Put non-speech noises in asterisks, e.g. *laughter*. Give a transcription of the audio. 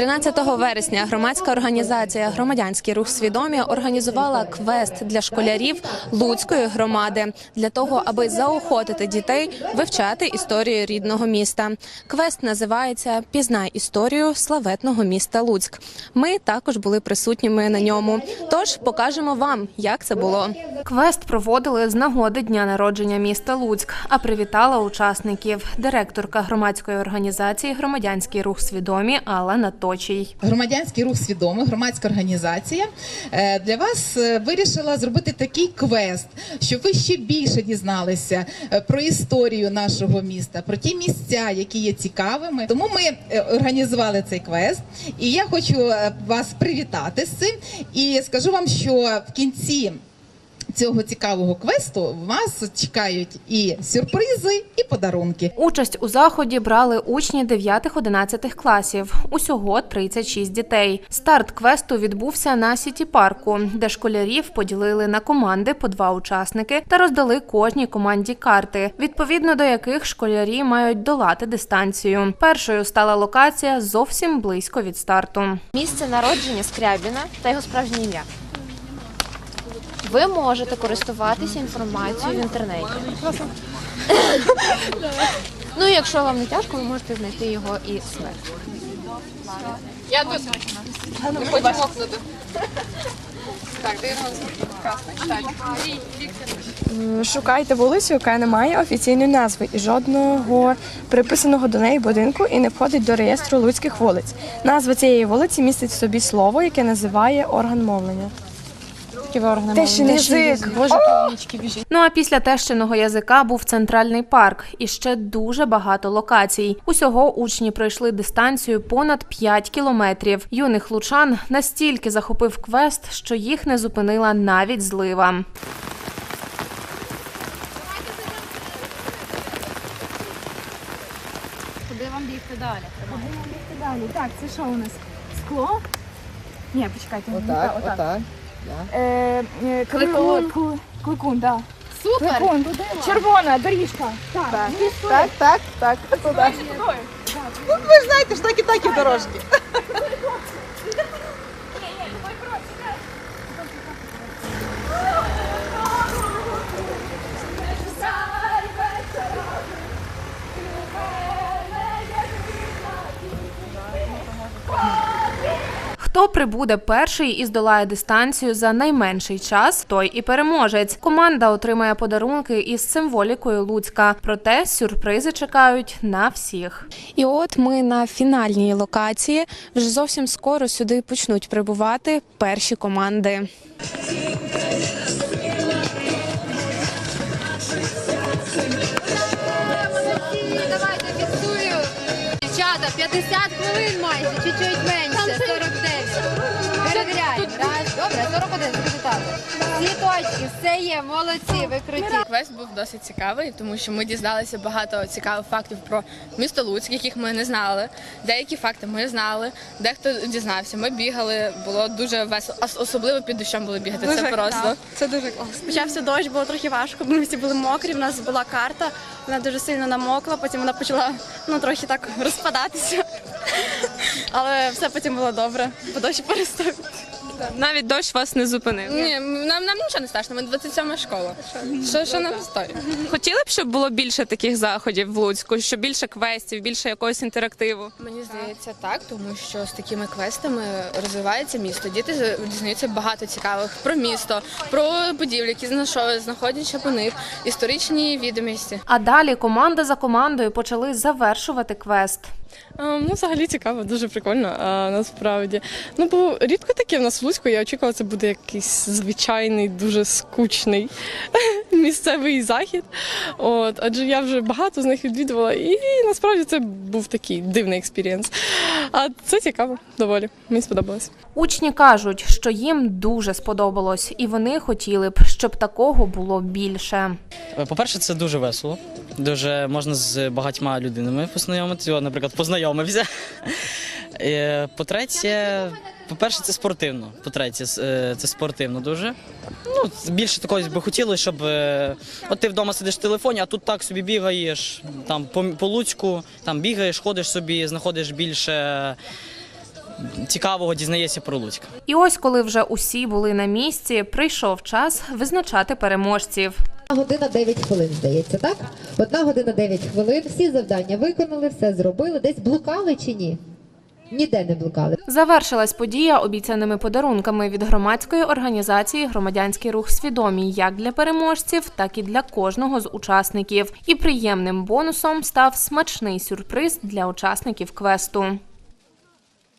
13 вересня громадська організація Громадянський рух свідомі організувала квест для школярів Луцької громади для того, аби заохотити дітей вивчати історію рідного міста. Квест називається Пізнай історію славетного міста Луцьк. Ми також були присутніми на ньому. Тож покажемо вам, як це було. Квест проводили з нагоди дня народження міста Луцьк, а привітала учасників директорка громадської організації Громадянський рух свідомі Алла Наточій. Громадянський рух свідомий, громадська організація е, для вас е, вирішила зробити такий квест, щоб ви ще більше дізналися е, про історію нашого міста, про ті місця, які є цікавими. Тому ми організували цей квест, і я хочу вас привітати з цим. І скажу вам, що в кінці. Цього цікавого квесту вас чекають і сюрпризи, і подарунки. Участь у заході брали учні 9-11 класів. Усього 36 дітей. Старт квесту відбувся на сіті парку, де школярів поділили на команди по два учасники та роздали кожній команді карти, відповідно до яких школярі мають долати дистанцію. Першою стала локація зовсім близько від старту. Місце народження Скрябіна та його справжнє ім'я. Ви можете користуватися інформацією в інтернеті. *laughs* ну, і якщо вам не тяжко, ви можете знайти його і смерть. Шукайте вулицю, яка не має офіційної назви і жодного приписаного до неї будинку і не входить до реєстру луцьких вулиць. Назва цієї вулиці містить в собі слово, яке називає орган мовлення. Тещин язик. Ну а після тещиного язика був центральний парк і ще дуже багато локацій. Усього учні пройшли дистанцію понад 5 кілометрів. Юних лучан настільки захопив квест, що їх не зупинила навіть злива. Куди вам бігти далі? Далі, так, це що у нас? Скло? Ні, почекайте. Отак, отак. Е, е, кликун. Кликун, Кликун, так. Супер! Кликун. Червона доріжка. Так, Так, так, так. Туди. Ну, ви ж знаєте, ж так і так і дорожки. Хто прибуде перший і здолає дистанцію за найменший час, той і переможець. Команда отримає подарунки із символікою Луцька. Проте сюрпризи чекають на всіх. І от ми на фінальній локації. Вже зовсім скоро сюди почнуть прибувати перші команди. Всі точки, все є, молодці, ви круті. Квест був досить цікавий, тому що ми дізналися багато цікавих фактів про місто Луцьк, яких ми не знали. Деякі факти ми знали, дехто дізнався. Ми бігали, було дуже весело. Особливо під дощом було бігати. Це просто. Це дуже класно. Почався дощ, було трохи важко, бо ми всі були мокрі. В нас була карта, вона дуже сильно намокла, потім вона почала ну, трохи так розпадатися. Але все потім було добре, бо дощ перестав. Навіть дощ вас не зупинив. Ні, нам, нам нічого не страшно, ми 27 школа. Що, що нам стоїть? Хотіли б, щоб було більше таких заходів в Луцьку, щоб більше квестів, більше якогось інтерактиву. Мені здається так, тому що з такими квестами розвивається місто. Діти дізнаються багато цікавих про місто, про будівлі, які знаходяться по них, історичні відомості. А далі команда за командою почали завершувати квест. Ну, взагалі цікаво, дуже прикольно, насправді. Ну, бо рідко таке в нас в Луцьку, я очікувала, це буде якийсь звичайний, дуже скучний *laughs* місцевий захід. От, адже я вже багато з них відвідувала, і насправді це був такий дивний експірієнс. А це цікаво, доволі. Мені сподобалось. Учні кажуть, що їм дуже сподобалось, і вони хотіли б, щоб такого було більше. По-перше, це дуже весело. Дуже можна з багатьма людинами познайомитися. Наприклад, познайомився. *laughs* Е, По-третє, по-перше, це спортивно. По-третє, е, це спортивно дуже. Ну, більше такого би хотілося, щоб е, от ти вдома сидиш в телефоні, а тут так собі бігаєш, там по, по Луцьку, там бігаєш, ходиш собі, знаходиш більше цікавого дізнаєшся про Луцьк. І ось, коли вже усі були на місці, прийшов час визначати переможців. Одна година 9 хвилин, здається, так? Одна година 9 хвилин. Всі завдання виконали, все зробили. Десь блукали чи ні? Ніде не блукали. Завершилась подія обіцяними подарунками від громадської організації Громадянський рух свідомі як для переможців, так і для кожного з учасників. І приємним бонусом став смачний сюрприз для учасників квесту.